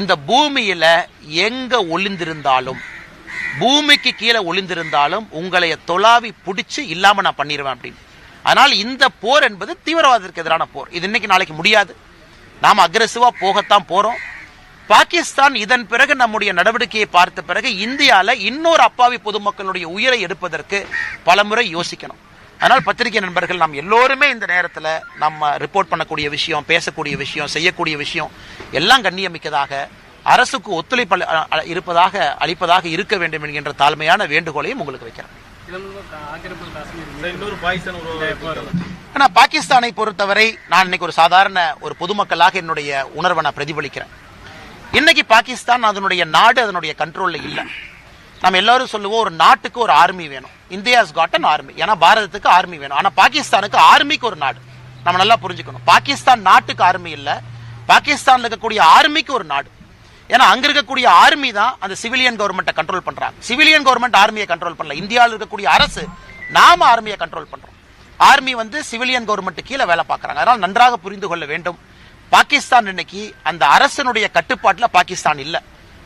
இந்த பூமியில எங்க ஒளிந்திருந்தாலும் பூமிக்கு கீழே ஒளிந்திருந்தாலும் உங்களை தொலாவி பிடிச்சு இல்லாம நான் பண்ணிடுவேன் அப்படின்னு. அதனால் இந்த போர் என்பது தீவிரவாதத்திற்கு எதிரான போர். இது இன்னைக்கு நாளைக்கு முடியாது. நாம் அக்ரெசிவா போகத்தான் போறோம். பாகிஸ்தான் இதன் பிறகு நம்முடைய நடவடிக்கையை பார்த்த பிறகு இந்தியாவில் இன்னொரு அப்பாவி பொதுமக்களுடைய உயிரை எடுப்பதற்கு பலமுறை யோசிக்கணும். அதனால் பத்திரிகை நண்பர்கள் நாம் எல்லோருமே இந்த நேரத்தில் நம்ம ரிப்போர்ட் பண்ணக்கூடிய விஷயம் பேசக்கூடிய விஷயம் செய்யக்கூடிய விஷயம் எல்லாம் கண்ணியமிக்கதாக அரசுக்கு ஒத்துழைப்பு இருப்பதாக அளிப்பதாக இருக்க வேண்டும் என்கின்ற தாழ்மையான வேண்டுகோளையும் உங்களுக்கு வைக்கிறேன். பாகிஸ்தானை பொறுத்தவரை நான் இன்னைக்கு ஒரு சாதாரண ஒரு பொதுமக்களாக என்னுடைய உணர்வை நான் பிரதிபலிக்கிறேன். இன்னைக்கு பாகிஸ்தான் அதனுடைய நாடு அதனுடைய கண்ட்ரோல்ல இல்லை. நம்ம எல்லாரும் சொல்லுவோம் ஒரு நாட்டுக்கு ஒரு ஆர்மி வேணும். இந்தியாஸ் காட் அன் ஆர்மி ஏன்னா பாரதத்துக்கு ஆர்மி வேணும். ஆனால் பாகிஸ்தானுக்கு ஆர்மிக்கு ஒரு நாடு. நம்ம நல்லா புரிஞ்சுக்கணும். பாகிஸ்தான் நாட்டுக்கு ஆர்மி இல்லை. பாகிஸ்தான்ல இருக்கக்கூடிய ஆர்மிக்கு ஒரு நாடு. ஏன்னா அங்க இருக்கக்கூடிய ஆர்மி தான் அந்த சிவிலியன் கவர்மெண்ட்டை கண்ட்ரோல் பண்றாங்க. சிவிலியன் கவர்மெண்ட் ஆர்மியை கண்ட்ரோல் பண்ணல. இந்தியாவில் இருக்கக்கூடிய அரசு நாம ஆர்மியை கண்ட்ரோல் பண்றோம். ஆர்மி வந்து சிவிலியன் கவர்மெண்ட் கீழே வேலை பார்க்கறாங்க. அதனால் நன்றாக புரிந்து கொள்ள வேண்டும். பாகிஸ்தான் இன்னைக்கு அந்த அரசனுடைய கட்டுப்பாட்டில் பாகிஸ்தான் இல்லை.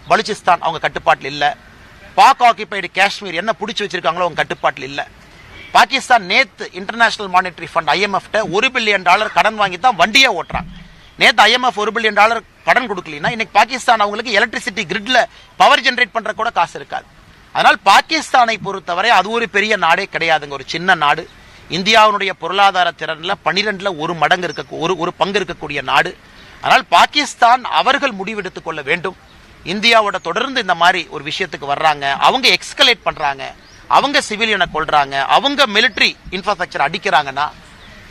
பலுச்சிஸ்தான் அவங்க கட்டுப்பாட்டில் இல்லை. பாக் ஆக்கிபைடு காஷ்மீர் என்ன பிடிச்சி வச்சிருக்காங்களோ அவங்க கட்டுப்பாட்டில் இல்லை. பாகிஸ்தான் நேத்து இன்டர்நேஷனல் மானிட்டரி ஃபண்ட் ஐஎம்எஃப்ட ஒரு பில்லியன் டாலர் கடன் வாங்கி தான் வண்டியே ஓட்டுறாங்க நேத்து ஐஎம்எஃப் ஒரு பில்லியன் டாலர் கடன் கொடுக்கலனா இன்னைக்கு பாகிஸ்தான் அவங்களுக்கு எலக்ட்ரிசிட்டி கிரிட்ல பவர் ஜென்ரேட் பண்ற கூட காசு இருக்காது. அதனால் பாகிஸ்தானை பொறுத்தவரை அது ஒரு பெரிய நாடே கிடையாதுங்க ஒரு சின்ன நாடு. இந்தியாவினுடைய பொருளாதார திறன்ல பனிரெண்டுல ஒரு மடங்கு இருக்க ஒரு ஒரு பங்கு இருக்கக்கூடிய நாடு. ஆனால் பாகிஸ்தான் அவர்கள் முடிவெடுத்துக் கொள்ள வேண்டும். இந்தியாவோட தொடர்ந்து இந்த மாதிரி ஒரு விஷயத்துக்கு வர்றாங்க. அவங்க எக்ஸ்கலேட் பண்றாங்க. அவங்க சிவிலியனை கொள்றாங்க அவங்க மிலிட்டரி இன்ஃப்ராஸ்ட்ரக்சர் அடிக்கிறாங்கன்னா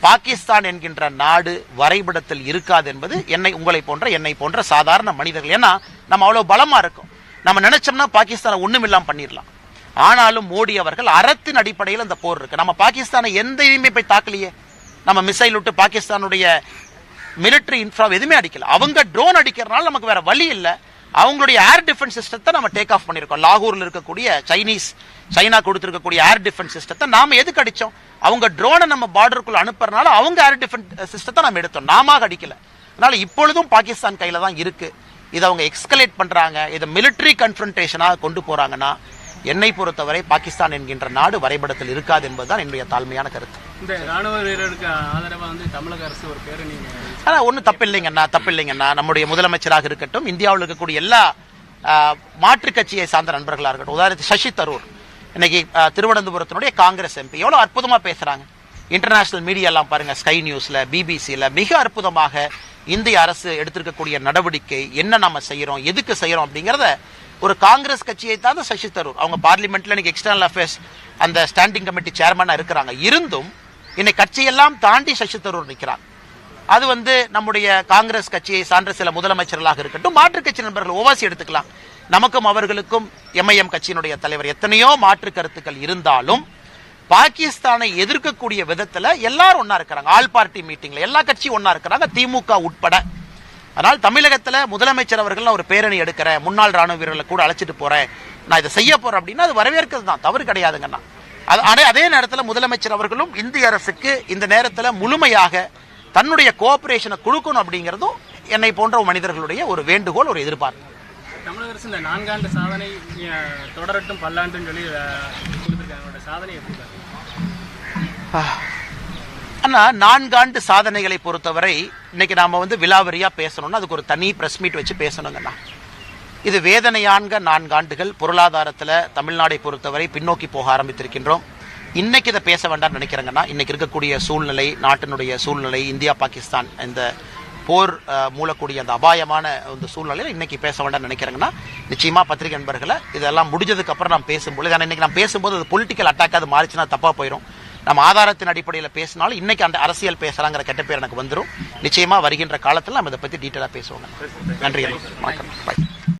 பாகிஸ்தான் என்கின்ற நாடு வரைபடத்தில் இருக்காது என்பது என்னை உங்களை போன்ற என்னை போன்ற சாதாரண மனிதர்கள். ஏன்னா நம்ம அவ்வளவு பலமா இருக்கும். நம்ம நினைச்சோம்னா பாகிஸ்தானை ஒண்ணும் பண்ணிடலாம் ஆனாலும் மோடி அவர்கள் அறத்தின் அடிப்படையில் அந்த போர் இருக்கு. நம்ம பாகிஸ்தானை எந்த இதையுமே போய் தாக்கலையே? நம்ம மிசைல் விட்டு பாகிஸ்தானுடைய மிலிட்டரி இன்ஃப்ரா எதுவுமே அடிக்கல. அவங்க ட்ரோன் அடிக்கிறதுனால நமக்கு வேற வழி இல்லை. அவங்களுடைய ஏர் டிஃபென்ஸ் சிஸ்டத்தை நம்ம டேக் ஆஃப் பண்ணிருக்கோம் லாகூரில் இருக்கக்கூடிய சைனீஸ் சைனா கொடுத்துருக்கக்கூடிய ஏர் டிஃபென்ஸ் சிஸ்டத்தை நாம எதுக்கு அடிச்சோம்? அவங்க ட்ரோனை நம்ம பார்டருக்குள்ள அனுப்புறதுனால அவங்க ஏர் டிஃபென்ஸ் சிஸ்டத்தை நம்ம எடுத்தோம். நாம அடிக்கல. அதனால இப்பொழுதும் பாகிஸ்தான் கையில தான் இருக்கு. இதை அவங்க எக்ஸ்கலேட் பண்றாங்க. இதை மிலிட்டரி கன்ஃபரன்டேஷனாக கொண்டு போறாங்கன்னா என்னை பொறுத்தவரை பாகிஸ்தான் என்கின்ற நாடு வரைபடத்தில் இருக்காது என்பதுதான் என்னுடைய தாழ்மையான கருத்து. இந்த ராணுவ வீரருக்கு ஆதரவா வந்து தமிழக அரசு ஒரு பேரணி ஆனா ஒன்றும் தப்பு இல்லைங்கண்ணா தப்பு இல்லைங்கண்ணா நம்முடைய முதலமைச்சராக இருக்கட்டும் இந்தியாவில் இருக்கக்கூடிய எல்லா மாற்று கட்சியை சார்ந்த நண்பர்களாக இருக்கட்டும். உதாரணத்துக்கு சசி தரூர். இன்னைக்கு திருவனந்தபுரத்தினுடைய காங்கிரஸ் எம்பி. எவ்வளவு அற்புதமா பேசுறாங்க. இன்டர்நேஷனல் மீடியா எல்லாம் பாருங்க ஸ்கை நியூஸ்ல பிபிசியில் மிக அற்புதமாக இந்திய அரசு எடுத்திருக்கக்கூடிய நடவடிக்கை என்ன நம்ம செய்யறோம் எதுக்கு செய்யறோம் அப்படிங்கறத ஒரு காங்கிரஸ் கட்சியை தான் சசி தரூர். அவங்க பார்லிமெண்ட்ல இன்னைக்கு எக்ஸ்டர்னல் அஃபேர்ஸ் அந்த ஸ்டாண்டிங் கமிட்டி சேர்மனா இருக்கிறாங்க. இருந்தும் இன்னைக்கு கட்சியெல்லாம் தாண்டி சசி தரூர் நிற்கிறார் அது வந்து நம்முடைய காங்கிரஸ் கட்சியை சார்ந்த சில முதலமைச்சர்களாக இருக்கட்டும் மாற்றுக் கட்சி நண்பர்கள் ஓவாசி எடுத்துக்கலாம். நமக்கும் அவர்களுக்கும் எம்ஐஎம் கட்சியினுடைய தலைவர் எத்தனையோ மாற்று கருத்துக்கள் இருந்தாலும் பாகிஸ்தானை எதிர்க்கக்கூடிய விதத்தில் எல்லாரும் ஒன்றா இருக்கிறாங்க. ஆல் பார்ட்டி மீட்டிங்கில் எல்லா கட்சியும் ஒன்றா இருக்கிறாங்க. திமுக உட்பட அதனால் தமிழகத்துல முதலமைச்சர் அவர்கள் ஒரு பேரணி எடுக்கிறேன் முன்னாள் ராணுவ வீரர்களை கூட அழைச்சிட்டு போறேன் நான் இதை செய்ய போறேன் அப்படின்னா அது வரவேற்கிறது தான். தவறு கிடையாதுங்கண்ணா. அது அதே- அதே நேரத்தில் முதலமைச்சர் அவர்களும் இந்திய அரசுக்கு இந்த நேரத்துல முழுமையாக தன்னுடைய கோஆபரேஷனை கொடுக்கணும் அப்படிங்கிறதும் என்னை போன்ற மனிதர்களுடைய ஒரு வேண்டுகோள் ஒரு எதிர்பார்ப்பு. தமிழக அரசு இந்த நான்காண்டு சாதனை தொடரட்டும் பல்லாண்டுன்னு சொல்லி கொடுத்திருக்காங்க. சாதனை எப்படி? ஆனா நான்காண்டு சாதனைகளை பொறுத்தவரை இன்னைக்கு நாம வந்து விலாவரியா பேசணும்னா அதுக்கு ஒரு தனி பிரஸ் மீட் வச்சு பேசணுங்கண்ணா. இது வேதனையான்க நான்காண்டுகள் பொருளாதாரத்தில் தமிழ்நாடை பொறுத்தவரை பின்னோக்கி போக ஆரம்பித்திருக்கின்றோம். இன்னைக்கு இதை பேச வேண்டாம்னு நினைக்கிறேங்கன்னா இன்னைக்கு இருக்கக்கூடிய சூழ்நிலை நாட்டினுடைய சூழ்நிலை இந்தியா பாகிஸ்தான் இந்த போர் மூலக்கூடிய அந்த அபாயமான இந்த சூழ்நிலையில் இன்னைக்கு பேச வேண்டாம்னு நினைக்கிறேங்கன்னா நிச்சயமா பத்திரிகை நண்பர்களை இதெல்லாம் முடிஞ்சதுக்கு அப்புறம் நான் பேசும்போது ஆனால் இன்னைக்கு நான் பேசும்போது அது பொலிட்டிக்கல் அட்டாக் அது மாறிச்சுன்னா தப்பாக போயிடும் நம்ம ஆதாரத்தின் அடிப்படையில் பேசினாலும் இன்னைக்கு அந்த அரசியல் பேசலாங்கிற கெட்ட பேர் எனக்கு வந்துடும் நிச்சயமா வருகின்ற காலத்தில் நம்ம இதை பத்தி டீட்டெயிலாக பேசுவோங்க. நன்றி. வணக்கம். பாய்